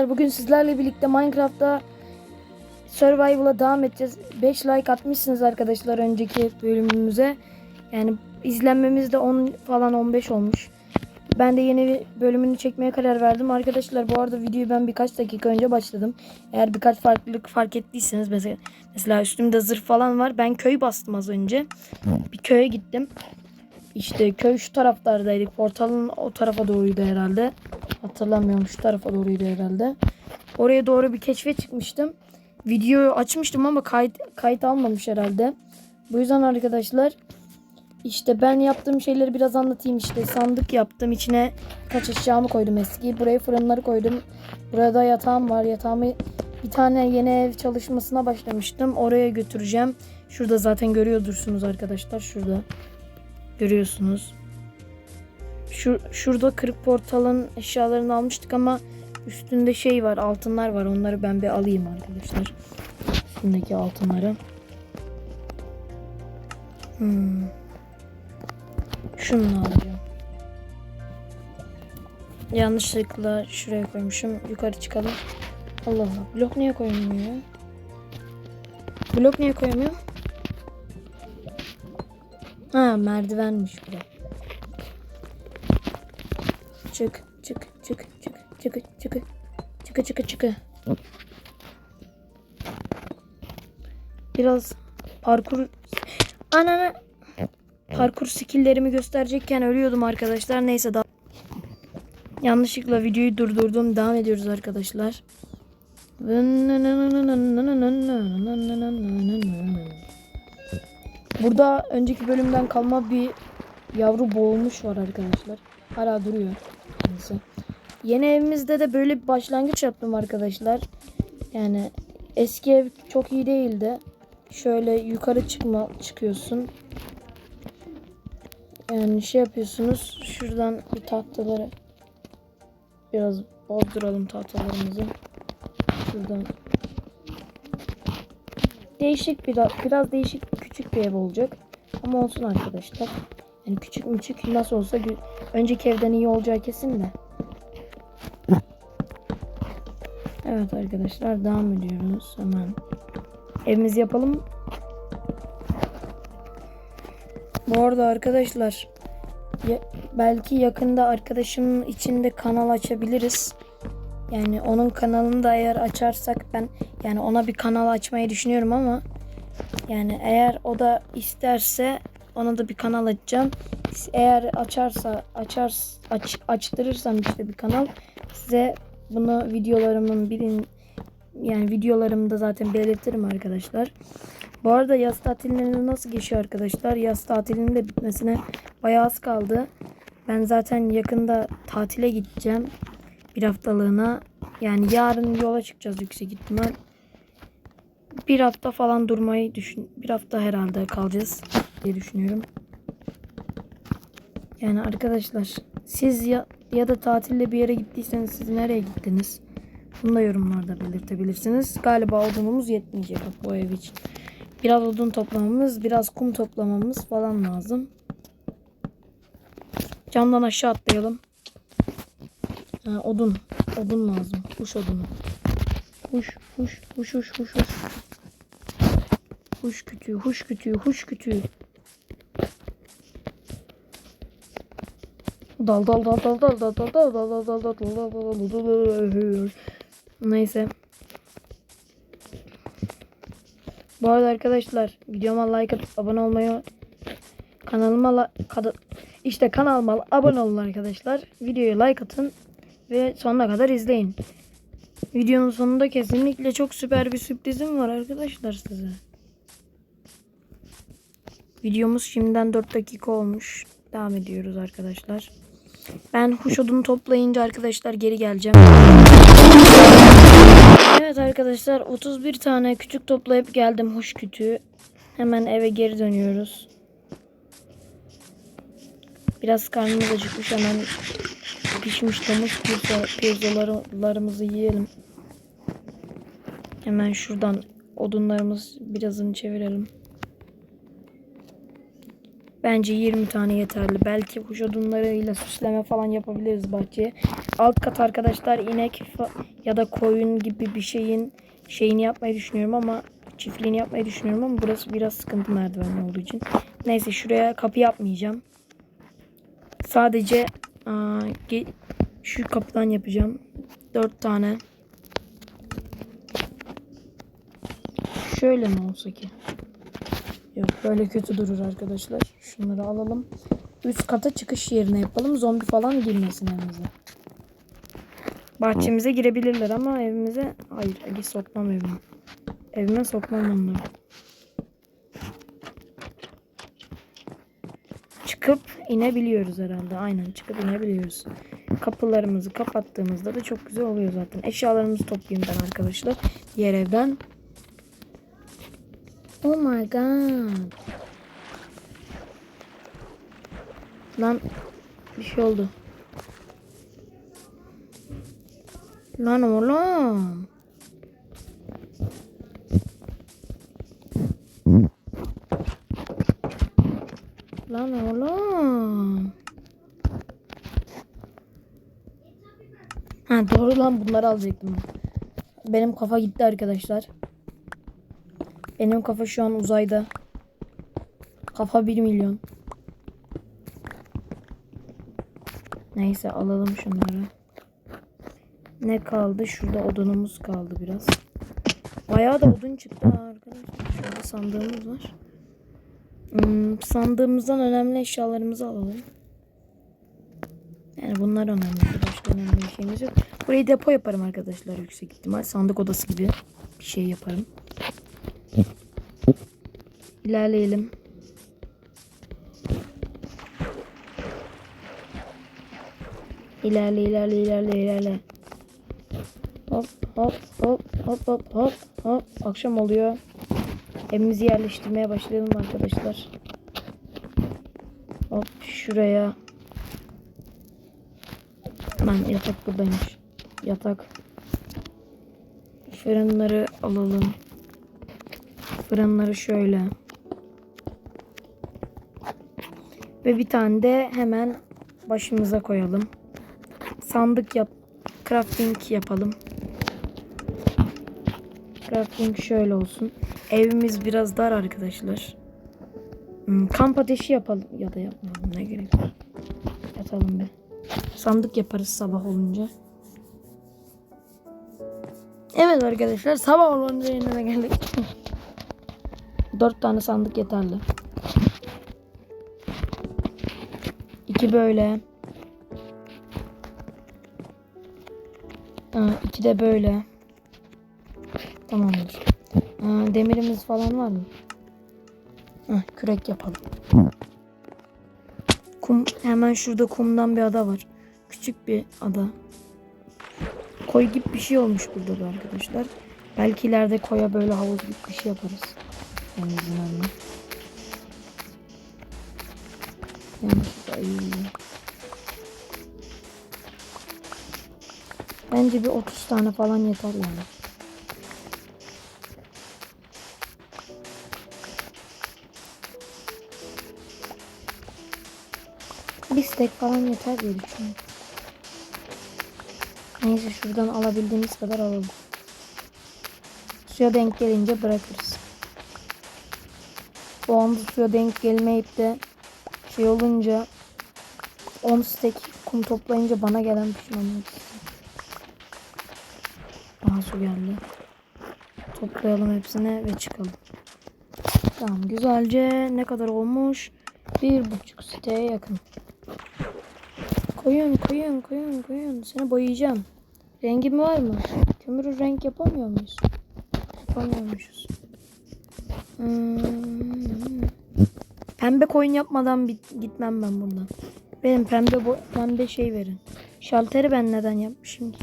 Bugün sizlerle birlikte Minecraft'ta Survival'a devam edeceğiz. 5 like atmışsınız arkadaşlar önceki bölümümüze. Yani izlenmemiz de 10 falan 15 olmuş. Ben de yeni bir bölümünü çekmeye karar verdim. Arkadaşlar bu arada videoyu ben birkaç dakika önce başladım. Eğer birkaç farklılık fark ettiyseniz mesela, mesela üstümde zırh falan var. Ben köy bastım az önce. Bir köye gittim. İşte köy şu taraflardaydık. Portalın o tarafa doğruydu herhalde. Hatırlamıyorum şu tarafa doğruydu herhalde. Oraya doğru bir keşfe çıkmıştım. Videoyu açmıştım ama kayıt, kayıt almamış herhalde. Bu yüzden arkadaşlar işte ben yaptığım şeyleri biraz anlatayım işte. Sandık yaptım. içine kaç eşyamı koydum eski. Buraya fırınları koydum. Burada yatağım var. Yatağımı bir tane yeni ev çalışmasına başlamıştım. Oraya götüreceğim. Şurada zaten görüyordursunuz arkadaşlar. Şurada. Görüyorsunuz. Şu, şurada kırık portalın eşyalarını almıştık ama üstünde şey var altınlar var onları ben bir alayım arkadaşlar. Üstündeki altınları. Hmm. Şunu alacağım. Yanlışlıkla şuraya koymuşum. Yukarı çıkalım. Allah Allah. Blok niye koymuyor? Blok niye koymuyor? Ha merdivenmiş bu. Çık çık çık çık çık çık çık çık çık Biraz parkur anana parkur skilllerimi gösterecekken ölüyordum arkadaşlar. Neyse daha yanlışlıkla videoyu durdurdum. Devam ediyoruz arkadaşlar. Burada önceki bölümden kalma bir yavru boğulmuş var arkadaşlar. Hala duruyor. Neyse. Yeni evimizde de böyle bir başlangıç yaptım arkadaşlar. Yani eski ev çok iyi değildi. Şöyle yukarı çıkma çıkıyorsun. Yani şey yapıyorsunuz. Şuradan bir tahtaları biraz bozduralım tahtalarımızı. Şuradan değişik bir biraz değişik küçük bir ev olacak. Ama olsun arkadaşlar. Yani küçük küçük nasıl olsa önceki evden iyi olacağı kesin de. Evet arkadaşlar devam ediyoruz hemen. Evimizi yapalım. Bu arada arkadaşlar ya- belki yakında arkadaşımın içinde kanal açabiliriz. Yani onun kanalını da eğer açarsak ben yani ona bir kanal açmayı düşünüyorum ama yani eğer o da isterse ona da bir kanal açacağım. Eğer açarsa açar aç, açtırırsam işte bir kanal size bunu videolarımın bilin yani videolarımda zaten belirtirim arkadaşlar. Bu arada yaz tatilleriniz nasıl geçiyor arkadaşlar? Yaz tatilinin de bitmesine bayağı az kaldı. Ben zaten yakında tatile gideceğim. Bir haftalığına. Yani yarın yola çıkacağız yüksek ihtimal. Bir hafta falan durmayı düşün. Bir hafta herhalde kalacağız diye düşünüyorum. Yani arkadaşlar siz ya, ya da tatilde bir yere gittiyseniz siz nereye gittiniz? Bunu da yorumlarda belirtebilirsiniz. Galiba odunumuz yetmeyecek bu ev için. Biraz odun toplamamız, biraz kum toplamamız falan lazım. Camdan aşağı atlayalım. Ha, odun. Odun lazım. Kuş odunu. Kuş, kuş, kuş, kuş, kuş, kuş. Huş kütüğü, huş kütüğü, huş kütüğü. Dal dal dal dal dal dal dal dal dal dal dal dal dal dal dal dal Neyse. Bu arada arkadaşlar videoma like atıp abone olmayı kanalıma la, işte kanalıma abone olun arkadaşlar. Videoya like atın ve sonuna kadar izleyin. Videonun sonunda kesinlikle çok süper bir sürprizim var arkadaşlar size. Videomuz şimdiden 4 dakika olmuş. Devam ediyoruz arkadaşlar. Ben huş odunu toplayınca arkadaşlar geri geleceğim. Evet arkadaşlar 31 tane küçük toplayıp geldim huş kütüğü. Hemen eve geri dönüyoruz. Biraz karnımız acıkmış hemen pişmiş domuz pizza, pizzalarımızı yiyelim. Hemen şuradan odunlarımız birazını çevirelim. Bence 20 tane yeterli. Belki kuş odunlarıyla süsleme falan yapabiliriz bahçeye. Alt kat arkadaşlar inek ya da koyun gibi bir şeyin şeyini yapmayı düşünüyorum ama çiftliğini yapmayı düşünüyorum ama burası biraz sıkıntı merdivenli olduğu için. Neyse şuraya kapı yapmayacağım. Sadece aa, şu kapıdan yapacağım. 4 tane. Şöyle mi olsa ki? Yok böyle kötü durur arkadaşlar. Şunları alalım. Üst kata çıkış yerine yapalım. Zombi falan girmesin evimize. Bahçemize girebilirler ama evimize hayır Ege sokmam evime. Evime sokmam onları. Çıkıp inebiliyoruz herhalde. Aynen çıkıp inebiliyoruz. Kapılarımızı kapattığımızda da çok güzel oluyor zaten. Eşyalarımızı toplayayım ben arkadaşlar. Diğer evden. Oh my god. Lan bir şey oldu. Lan oğlum. Lan oğlum. Ha doğru lan bunları alacaktım ben. Benim kafa gitti arkadaşlar. Benim kafa şu an uzayda. Kafa 1 milyon. Neyse alalım şunları. Ne kaldı? Şurada odunumuz kaldı biraz. Bayağı da odun çıktı arkadaşlar. Şurada sandığımız var. Hmm, sandığımızdan önemli eşyalarımızı alalım. Yani bunlar önemli. Başka önemli bir şeyimiz yok. Burayı depo yaparım arkadaşlar yüksek ihtimal. Sandık odası gibi bir şey yaparım. İlerleyelim. İlerle ilerle ilerle ilerle. Hop hop hop hop hop hop hop. Akşam oluyor. Evimizi yerleştirmeye başlayalım arkadaşlar. Hop şuraya. Lan yatak buradaymış. Yatak. Fırınları alalım. Fırınları şöyle. Ve bir tane de hemen başımıza koyalım. Sandık yap. Crafting yapalım. Crafting şöyle olsun. Evimiz biraz dar arkadaşlar. Hmm, kamp ateşi yapalım. Ya da yapmayalım ne gerek var. Yatalım be. Sandık yaparız sabah olunca. Evet arkadaşlar sabah olunca yine geldik. Dört tane sandık yeterli. İki böyle. Aa, iki de böyle. Tamamdır. Aa, demirimiz falan var mı? Heh, kürek yapalım. Kum hemen şurada kumdan bir ada var. Küçük bir ada. Koy gibi bir şey olmuş burada da arkadaşlar. Belki ileride koya böyle havuz gibi bir şey yaparız. Denizin önüne. Yanlışlıkla iyi. Bence bir 30 tane falan yeter yani. Stek falan yeter diye düşünüyorum. Neyse şuradan alabildiğimiz kadar alalım. Suya denk gelince bırakırız. Bu anda suya denk gelmeyip de şey olunca 10 stek kum toplayınca bana gelen pişmanlık. Aha su geldi. Toplayalım hepsini ve çıkalım. Tamam güzelce ne kadar olmuş? Bir buçuk siteye yakın. Koyun koyun koyun koyun. Seni boyayacağım. Rengin var mı? Kömürü renk yapamıyor muyuz? Yapamıyormuşuz. Hmm. Pembe koyun yapmadan gitmem ben buradan. Benim pembe bo- pembe şey verin. Şalteri ben neden yapmışım ki?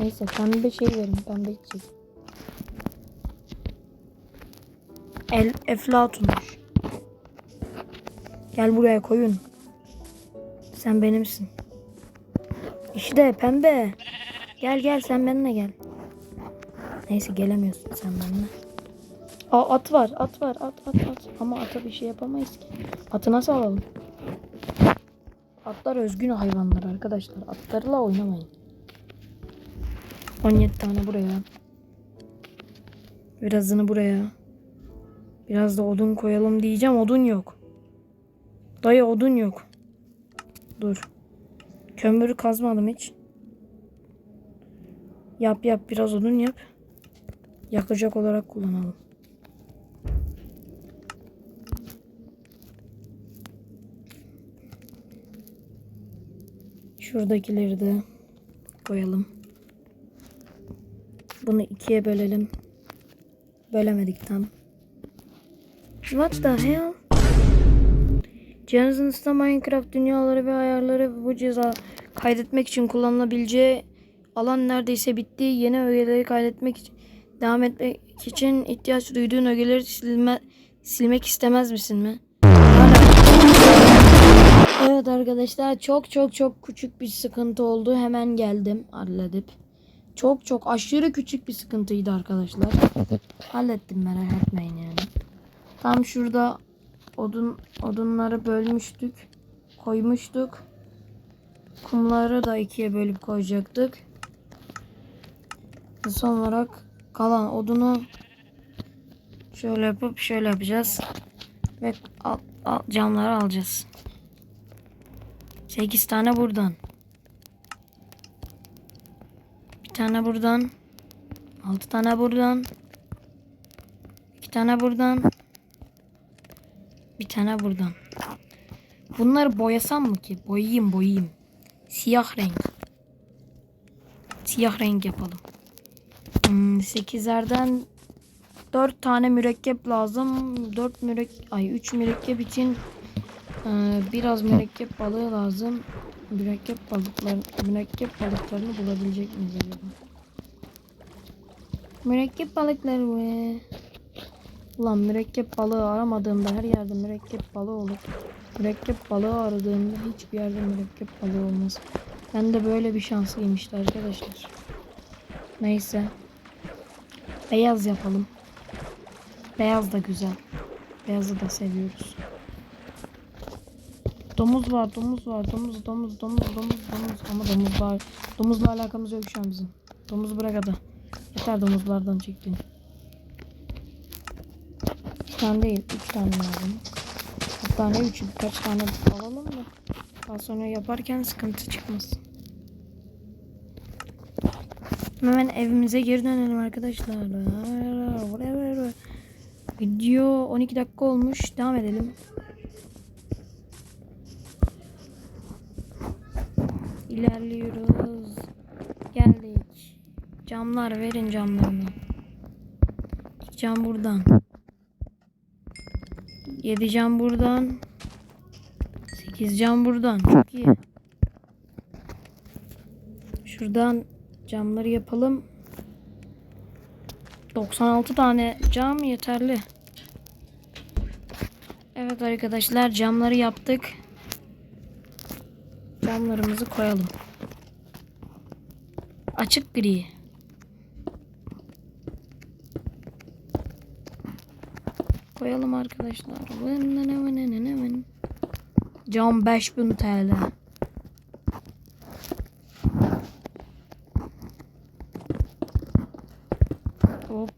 Neyse pembe şey verin. Pembe çiçek. El eflatunmuş. Gel buraya koyun. Sen benimsin. İşte pembe. Gel gel sen benimle gel. Neyse gelemiyorsun sen benimle. Aa, at var, at var, at, at, at. Ama ata bir şey yapamayız ki. Atı nasıl alalım? Atlar özgün hayvanlar arkadaşlar. Atlarla oynamayın. 17 tane buraya. Birazını buraya. Biraz da odun koyalım diyeceğim. Odun yok. Dayı odun yok. Dur. Kömürü kazmadım hiç. Yap yap biraz odun yap. Yakacak olarak kullanalım. Şuradakileri de koyalım. Bunu ikiye bölelim. Bölemedik tam. What the hell? Cihazınızda Minecraft dünyaları ve ayarları bu ceza kaydetmek için kullanılabileceği alan neredeyse bitti. Yeni ögeleri kaydetmek için devam etmek için ihtiyaç duyduğun ögeleri silme, silmek istemez misin mi? Evet arkadaşlar çok çok çok küçük bir sıkıntı oldu. Hemen geldim halledip. Çok çok aşırı küçük bir sıkıntıydı arkadaşlar. Hallettim merak etmeyin yani. Tam şurada odun odunları bölmüştük. Koymuştuk. Kumları da ikiye bölüp koyacaktık. Son olarak kalan odunu şöyle yapıp şöyle yapacağız. Ve al, al, camları alacağız. 8 tane buradan. Bir tane buradan. 6 tane buradan. 2 tane buradan. Bir tane buradan. Bunları boyasam mı ki? Boyayayım boyayayım. Siyah renk. Siyah renk yapalım. Hmm, 8'lerden 4 tane mürekkep lazım. 4 mürekkep ay 3 mürekkep için ee, biraz mürekkep balığı lazım. Mürekkep balıklar, mürekkep balıklarını bulabilecek miyiz acaba? Mürekkep balıkları be. Ulan mürekkep balığı aramadığımda her yerde mürekkep balığı olur. Mürekkep balığı aradığımda hiçbir yerde mürekkep balığı olmaz. Ben de böyle bir şanslıyım arkadaşlar. Neyse. Beyaz yapalım. Beyaz da güzel. Beyazı da seviyoruz. Domuz var, domuz var, domuz, domuz, domuz, domuz, domuz. Ama domuz var. Domuzla alakamız yok şu an bizim. Domuz bırak hadi. Yeter domuzlardan çektiğin. Tane değil, üç tane lazım. Hatta ne üçü, birkaç tane alalım da. Daha sonra yaparken sıkıntı çıkmasın. Hemen evimize geri dönelim arkadaşlar. Video 12 dakika olmuş. Devam edelim. İlerliyoruz. Geldik. Camlar verin camlarını. Cam buradan. Yedi cam buradan. Sekiz cam buradan. Çok iyi. Şuradan camları yapalım. 96 tane cam yeterli. Evet arkadaşlar camları yaptık. Camlarımızı koyalım. Açık gri. Koyalım arkadaşlar. Cam 5000 TL. Hop.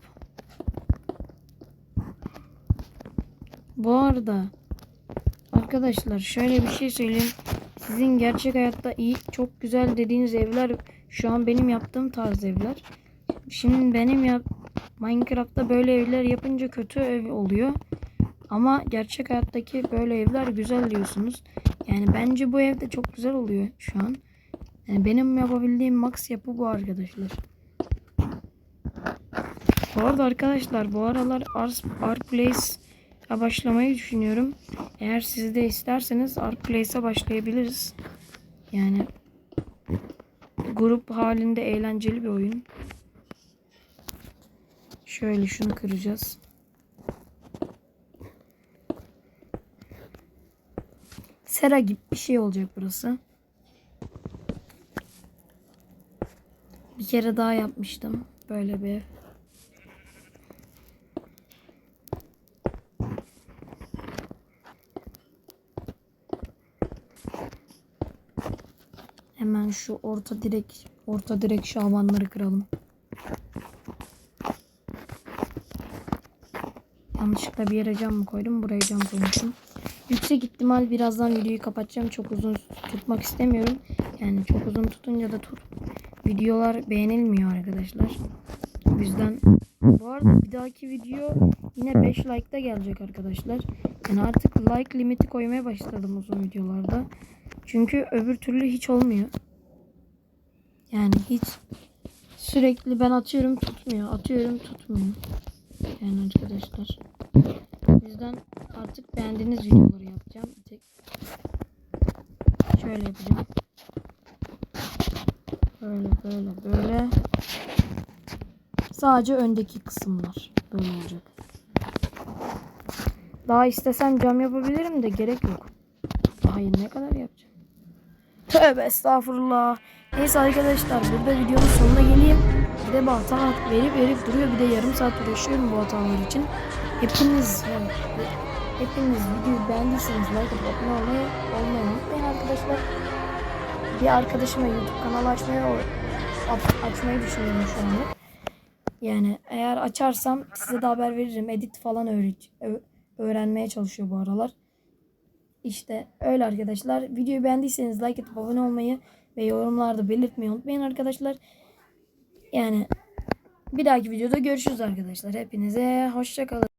Bu arada arkadaşlar şöyle bir şey söyleyeyim. Sizin gerçek hayatta iyi, çok güzel dediğiniz evler şu an benim yaptığım tarz evler. Şimdi benim yap Minecraft'ta böyle evler yapınca kötü ev oluyor. Ama gerçek hayattaki böyle evler güzel diyorsunuz. Yani bence bu evde çok güzel oluyor şu an. Yani benim yapabildiğim max yapı bu arkadaşlar. Bu arada arkadaşlar bu aralar Ars, Arplace'a başlamayı düşünüyorum. Eğer siz de isterseniz Arplace'a başlayabiliriz. Yani grup halinde eğlenceli bir oyun. Şöyle şunu kıracağız. Sera gibi bir şey olacak burası. Bir kere daha yapmıştım. Böyle bir Hemen şu orta direk orta direk şabanları kıralım. Yanlışlıkla bir yere cam mı koydum? Buraya cam koymuşum. Yüksek ihtimal birazdan videoyu kapatacağım. Çok uzun tutmak istemiyorum. Yani çok uzun tutunca da tut. Videolar beğenilmiyor arkadaşlar. O yüzden bu arada bir dahaki video yine 5 like'da gelecek arkadaşlar. Yani artık like limiti koymaya başladım uzun videolarda. Çünkü öbür türlü hiç olmuyor. Yani hiç sürekli ben atıyorum tutmuyor. Atıyorum tutmuyor. Yani arkadaşlar. Beğendiğiniz videoları yapacağım. Tek şöyle yapacağım. Böyle böyle böyle. Sadece öndeki kısımlar böyle olacak. Daha istesem cam yapabilirim de gerek yok. Hayır ne kadar yapacağım? Tövbe estağfurullah. Neyse arkadaşlar burada videonun sonuna geleyim. Bir de bu hata verip verip duruyor. Bir de yarım saat uğraşıyorum bu hatalar için. Hepiniz yani, hepiniz videoyu beğendiyseniz like atıp abone olmayı, olmayı unutmayın arkadaşlar. Bir arkadaşıma YouTube kanalı açmayı aç- açmayı düşünüyorum şu anda. Yani eğer açarsam size de haber veririm. Edit falan öğret öğrenmeye çalışıyor bu aralar. İşte öyle arkadaşlar. Videoyu beğendiyseniz like atıp abone olmayı ve yorumlarda belirtmeyi unutmayın arkadaşlar. Yani bir dahaki videoda görüşürüz arkadaşlar. Hepinize hoşçakalın.